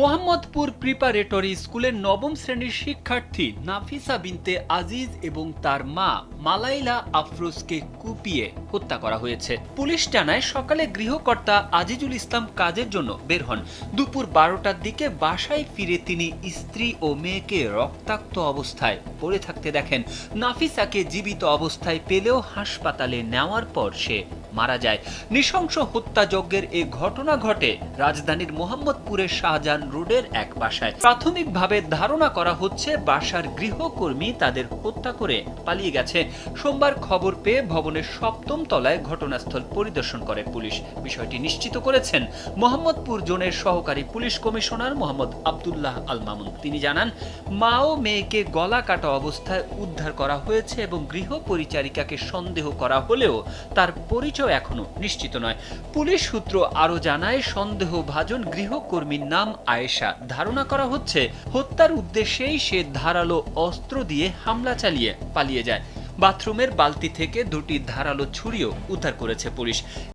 Mohammadpur preparatory স্কুলের নবম শ্রেণির শিক্ষার্থী নাফিসা বিনতে আজিজ এবং তার মা মালাইলা আফরোজকে কুপিয়ে হত্যা করা হয়েছে। পুলিশ জানায় সকালে গৃহকর্তা আজিজুল ইসলাম কাজের জন্য বের হন। দুপুর বারোটার দিকে বাসায় ফিরে তিনি স্ত্রী ও মেয়েকে রক্তাক্ত অবস্থায় পড়ে থাকতে দেখেন। নাফিসাকে জীবিত অবস্থায় পেলেও হাসপাতালে নেওয়ার পর সে মারা যায়। নৃশংস হত্যাযজ্ঞের এ ঘটনা ঘটে রাজধানীর মোহাম্মদপুরের শাহজাহান রোডের এক বাসায়। প্রাথমিকভাবে ধারণা করা হচ্ছে বাসার গৃহকর্মী তাদের হত্যা করে পালিয়ে গেছে। সোমবার খবর পেয়ে ভবনের সপ্তম তলায় ঘটনাস্থল পরিদর্শন করে পুলিশ। বিষয়টি নিশ্চিত করেছেন মোহাম্মদপুর জোনের সহকারী পুলিশ কমিশনার মোহাম্মদ আবদুল্লাহ আল মামুন। তিনি জানান, মা ও মেয়েকে গলা কাটা অবস্থায় উদ্ধার করা হয়েছে এবং গৃহ পরিচারিকাকে সন্দেহ করা হলেও তার পরিচয় এখনও নিশ্চিত নয়। পুলিশ সূত্র আরও জানায়, সন্দেহভাজন গৃহকর্মীর নাম আয়েশা। ধারণা করা হচ্ছে, হত্যার উদ্দেশ্যেই সে ধারালো অস্ত্র দিয়ে হামলা চালিয়ে পালিয়ে যায়। বাথরুমের বালতি থেকে দুটি ধারালো ছুরিও উদ্ধার করেছে পুলিশ।